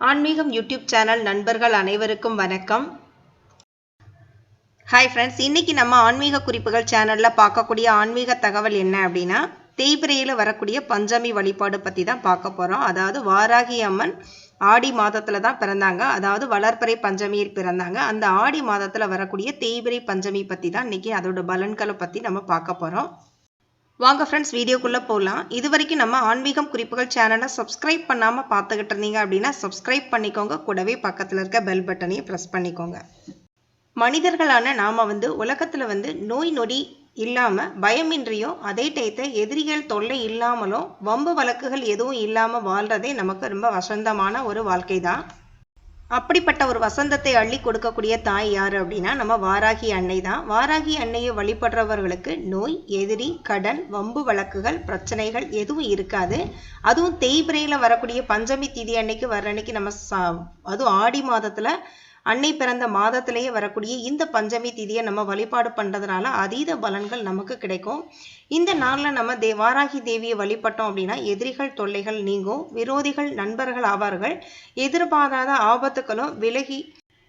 ஆன்மீகம் YouTube channel நண்பர்கள் அனைவருக்கும் வணக்கம். ஹாய் ஃப்ரெண்ட்ஸ் இன்னைக்கு நம்ம ஆன்மீக குறிப்புகள் சேனலில் பார்க்கக்கூடிய ஆன்மீக தகவல் என்ன அப்படின்னா தேய்பிரையில் வரக்கூடிய பஞ்சமி வழிபாடு பற்றி தான் பார்க்க போகிறோம் அதாவது வாராகி அம்மன் ஆடி மாதத்தில் தான் பிறந்தாங்க. அதாவது வளர்ப்பறை பஞ்சமியில் பிறந்தாங்க. அந்த ஆடி மாதத்தில் வரக்கூடிய தேய்பிரை பஞ்சமி பற்றி தான் இன்னைக்கு அதோட பலன்களை பற்றி நம்ம பார்க்க போகிறோம் வாங்க ஃப்ரெண்ட்ஸ் வீடியோக்குள்ளே போகலாம் இது வரைக்கும் நம்ம ஆன்மீகம் குறிப்புகள் சேனலை சப்ஸ்கிரைப் பண்ணாமல் பார்த்துக்கிட்டு இருந்தீங்க அப்படின்னா சப்ஸ்கிரைப் பண்ணிக்கோங்க. கூடவே பக்கத்தில் இருக்க பெல் பட்டனையும் ப்ரெஸ் பண்ணிக்கோங்க. மனிதர்களான நாம் வந்து உலகத்தில் வந்து நோய் நொடி இல்லாமல் பயமின்றியும் அதே டயத்தை எதிரிகள் தொல்லை இல்லாமலும் வம்பு வழக்குகள் எதுவும் இல்லாமல் வாழ்கிறதே நமக்கு ரொம்ப வசந்தமான ஒரு வாழ்க்கை தான் அப்படிப்பட்ட ஒரு வசந்தத்தை அள்ளி கொடுக்கக்கூடிய தாய் யார் அப்படின்னா நம்ம வாராகி அன்னை தான். வாராகி அன்னையை வழிபடுறவர்களுக்கு நோய் எதிரி கடன் வம்பு வழக்குகள் பிரச்சனைகள் எதுவும் இருக்காது. அதுவும் தேய்பிரையில் வரக்கூடிய பஞ்சமி திதி அன்னைக்கு வர்ற அன்னைக்கு நம்ம சா அதுவும் ஆடி மாதத்தில் அன்னை பிறந்த மாதத்திலேயே வரக்கூடிய இந்த பஞ்சமி திதியை நம்ம வழிபாடு பண்ணுறதுனால அதீத பலன்கள் நமக்கு கிடைக்கும். இந்த நாளில் நம்ம தே வாராகி தேவியை வழிபட்டோம் அப்படின்னா எதிரிகள் தொல்லைகள் நீங்கும் விரோதிகள் நண்பர்கள் ஆவார்கள் எதிர்பாராத ஆபத்துக்களும் விலகி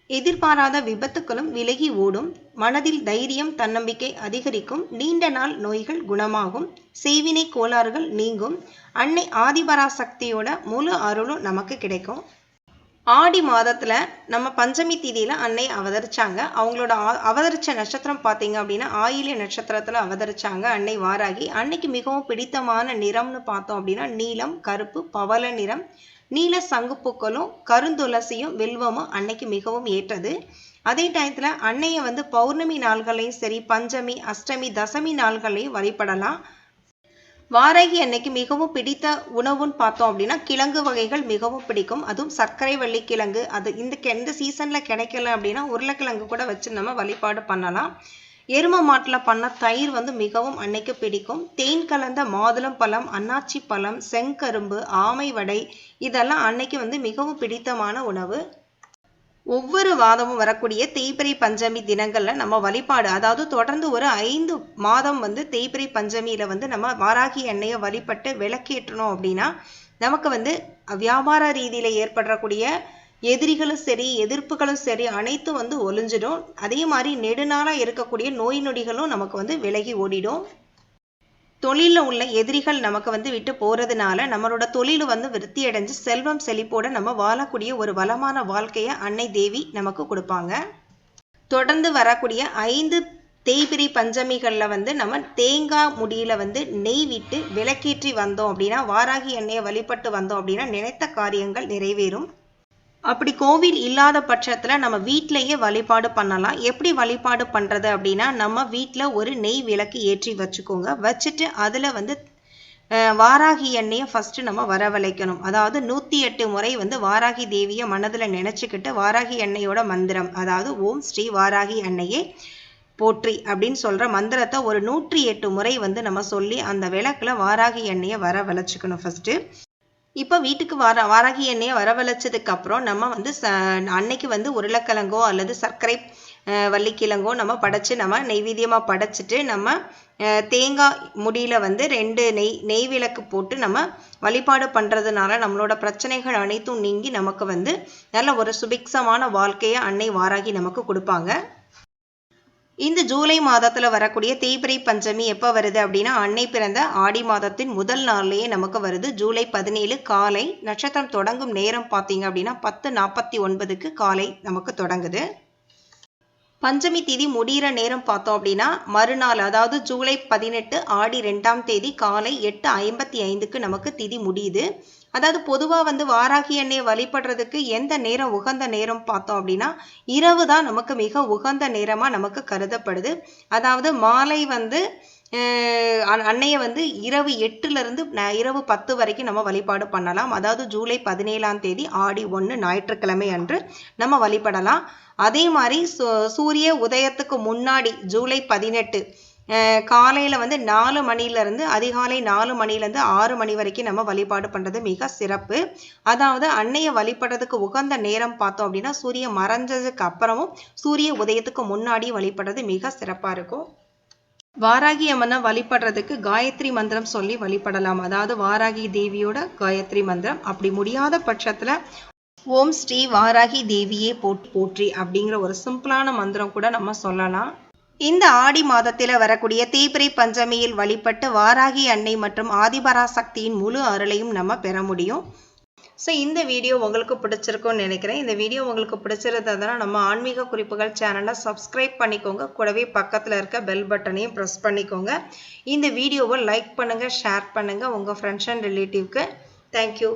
எதிர்பாராத விபத்துக்களும் விலகி ஓடும். மனதில் தைரியம் தன்னம்பிக்கை அதிகரிக்கும். நீண்ட நாள் நோய்கள் குணமாகும். செய்வினை கோளாறுகள் நீங்கும். அன்னை ஆதிபராசக்தியோட முழு அருளும் நமக்கு கிடைக்கும். ஆடி மாதத்தில் நம்ம பஞ்சமி திதியில் அன்னை அவதரிச்சாங்க. அவங்களோட ஆ- அவதரிச்ச நட்சத்திரம் பார்த்தீங்க அப்படின்னா ஆயிலிய நட்சத்திரத்தில் அவதரிச்சாங்க. அன்னை வாராகி. அன்னைக்கு மிகவும் பிடித்தமான நிறம்னு பார்த்தோம் அப்படின்னா நீலம் கருப்பு பவள நிறம். நீல சங்குப்பூக்களும் கருந்துளசியும் வில்வமும் அன்னைக்கு மிகவும் ஏற்றது. அதே டயத்தில் அன்னையை வந்து பௌர்ணமி நாள்களையும் சரி பஞ்சமி அஷ்டமி தசமி நாள்களையும் வழிபடலாம். வாராகி அன்னைக்கு மிகவும் பிடித்த உணவுன்னு பார்த்தோம் அப்படின்னா கிழங்கு வகைகள் மிகவும் பிடிக்கும். அதுவும் சர்க்கரை வள்ளி கிழங்கு அது இந்த எந்த சீசனில் கிடைக்கல அப்படின்னா உருளைக்கிழங்கு கூட வச்சு நம்ம வழிபாடு பண்ணலாம். எரும மாட்டில் பண்ண தயிர் வந்து மிகவும் அன்னைக்கு பிடிக்கும். தேன் கலந்த மாதுளம் பழம் அன்னாச்சி பழம் செங்கரும்பு ஆமை வடை இதெல்லாம் அன்னைக்கு வந்து மிகவும் பிடித்தமான உணவு. ஒவ்வொரு வாதமும் வரக்கூடிய தேய்பிரை பஞ்சமி தினங்களில் நம்ம வழிபாடு அதாவது தொடர்ந்து ஒரு ஐந்து மாதம் வந்து தேய்பிரை பஞ்சமியில் வந்து நம்ம வாராகி எண்ணெயை வழிபட்டு விளக்கேற்றணும் அப்படின்னா நமக்கு வந்து வியாபார ரீதியில் ஏற்படக்கூடிய எதிரிகளும் சரி எதிர்ப்புகளும் சரி அனைத்தும் வந்து ஒளிஞ்சிடும். அதே மாதிரி நெடுநாளாக இருக்கக்கூடிய நோய் நொடிகளும் நமக்கு வந்து விலகி ஓடிடும். தொழிலில் உள்ள எதிரிகள் நமக்கு வந்து விட்டு போகிறதுனால நம்மளோட தொழில் வந்து விருத்தி அடைஞ்சு செல்வம் செழிப்போட நம்ம வாழக்கூடிய ஒரு வளமான வாழ்க்கையை அன்னை தேவி நமக்கு கொடுப்பாங்க. தொடர்ந்து வரக்கூடிய ஐந்து தேய்பிரி பஞ்சமிகளில் வந்து நம்ம தேங்காய் முடியில் வந்து நெய் விட்டு விளக்கேற்றி வந்தோம் அப்படின்னா வாராகி எண்ணெயை வழிபட்டு வந்தோம் அப்படின்னா நினைத்த காரியங்கள் நிறைவேறும். அப்படி கோவில் இல்லாத பட்சத்தில் நம்ம வீட்டிலையே வழிபாடு பண்ணலாம். எப்படி வழிபாடு பண்ணுறது அப்படின்னா நம்ம வீட்டில் ஒரு நெய் விளக்கு ஏற்றி வச்சுக்கோங்க. வச்சுட்டு அதில் வந்து வாராகி எண்ணெயை ஃபஸ்ட்டு நம்ம வரவழைக்கணும். அதாவது நூற்றி எட்டு முறை வந்து வாராகி தேவியை மனதில் நினச்சிக்கிட்டு வாராகி எண்ணெயோட மந்திரம் அதாவது ஓம் ஸ்ரீ வாராகி எண்ணெயே போற்றி அப்படின்னு சொல்கிற மந்திரத்தை ஒரு நூற்றி எட்டு முறை வந்து நம்ம சொல்லி அந்த விளக்கில் வாராகி எண்ணெயை வர வளச்சிக்கணும் ஃபஸ்ட்டு இப்போ வீட்டுக்கு வர வாராகி எண்ணெயை வரவழைச்சதுக்கு அப்புறம் நம்ம வந்து ச அன்னைக்கு வந்து உருளைக்கிழங்கோ அல்லது சர்க்கரை வள்ளிக்கிழங்கோ நம்ம படைச்சு நம்ம நெய்வேத்தியமாக படைச்சிட்டு நம்ம தேங்காய் முடியில வந்து ரெண்டு நெய் நெய் விளக்கு போட்டு நம்ம வழிபாடு பண்ணுறதுனால நம்மளோட பிரச்சனைகள் அனைத்தும் நீங்கி நமக்கு வந்து நல்ல ஒரு சுபிக்ஷமான வாழ்க்கையை அன்னை வாராகி நமக்கு கொடுப்பாங்க. இந்த ஜூலை மாதத்தில் வரக்கூடிய தேய்பிரை பஞ்சமி எப்போ வருது அப்படின்னா அன்னை பிறந்த ஆடி மாதத்தின் முதல் நாள்லேயே நமக்கு வருது. ஜூலை பதினேழு காலை நட்சத்திரம் தொடங்கும் நேரம் பார்த்தீங்க அப்படின்னா பத்து நாற்பத்தி ஒன்பதுக்கு காலை நமக்கு தொடங்குது. பஞ்சமி தேதி முடிகிற நேரம் பார்த்தோம் அப்படின்னா மறுநாள் அதாவது ஜூலை பதினெட்டு ஆடி ரெண்டாம் தேதி காலை எட்டு ஐம்பத்தி ஐந்துக்கு நமக்கு திதி முடியுது. அதாவது பொதுவாக வந்து வாராகி எண்ணெயை வழிபடுறதுக்கு எந்த நேரம் உகந்த நேரம் பார்த்தோம் அப்படின்னா இரவு தான் நமக்கு மிக உகந்த நேரமாக நமக்கு கருதப்படுது. அதாவது மாலை வந்து அன்னையை வந்து இரவு எட்டுலேருந்து ந- இரவு பத்து வரைக்கும் நம்ம வழிபாடு பண்ணலாம். அதாவது ஜூலை பதினேழாம் தேதி ஆடி ஒன்று ஞாயிற்றுக்கிழமை அன்று நம்ம வழிபடலாம். அதே மாதிரி சூரிய உதயத்துக்கு முன்னாடி ஜூலை பதினெட்டு காலையில் வந்து நாலு மணிலேருந்து அதிகாலை நாலு மணிலேருந்து ஆறு மணி வரைக்கும் நம்ம வழிபாடு பண்ணுறது மிக சிறப்பு. அதாவது அன்னையை வழிபடுறதுக்கு உகந்த நேரம் பார்த்தோம் அப்படின்னா சூரியன் மறைஞ்சதுக்கு அப்புறமும் சூரிய உதயத்துக்கு முன்னாடி வழிபடுறது மிக சிறப்பாக இருக்கும். வாராகி அம்மனை வழிபடுறதுக்கு காயத்ரி மந்திரம் சொல்லி வழிபடலாம். அதாவது வாராகி தேவியோட காயத்ரி மந்திரம். அப்படி முடியாத பட்சத்தில் ஓம் ஸ்ரீ வாராகி தேவியே போற்றி போற்றி அப்படிங்கிற ஒரு சிம்பிளான மந்திரம் கூட நம்ம சொல்லலாம். இந்த ஆடி மாதத்தில் வரக்கூடிய தீபிரை பஞ்சமியில் வழிபட்டு வாராகி அன்னை மற்றும் ஆதிபராசக்தியின் முழு அருளையும் நம்ம பெற முடியும். ஸோ இந்த வீடியோ உங்களுக்கு பிடிச்சிருக்கும்னு நினைக்கிறேன். இந்த வீடியோ உங்களுக்கு பிடிச்சிருந்ததுன்னா நம்ம ஆன்மீக குறிப்புகள் சேனலை சப்ஸ்கிரைப் பண்ணிக்கோங்க. கூடவே பக்கத்தில் இருக்க பெல் பட்டனையும் ப்ரெஸ் பண்ணிக்கோங்க. இந்த வீடியோவை லைக் பண்ணுங்கள் ஷேர் பண்ணுங்கள் உங்கள் ஃப்ரெண்ட்ஸ் அண்ட் ரிலேட்டிவ்க்கு தேங்க்யூ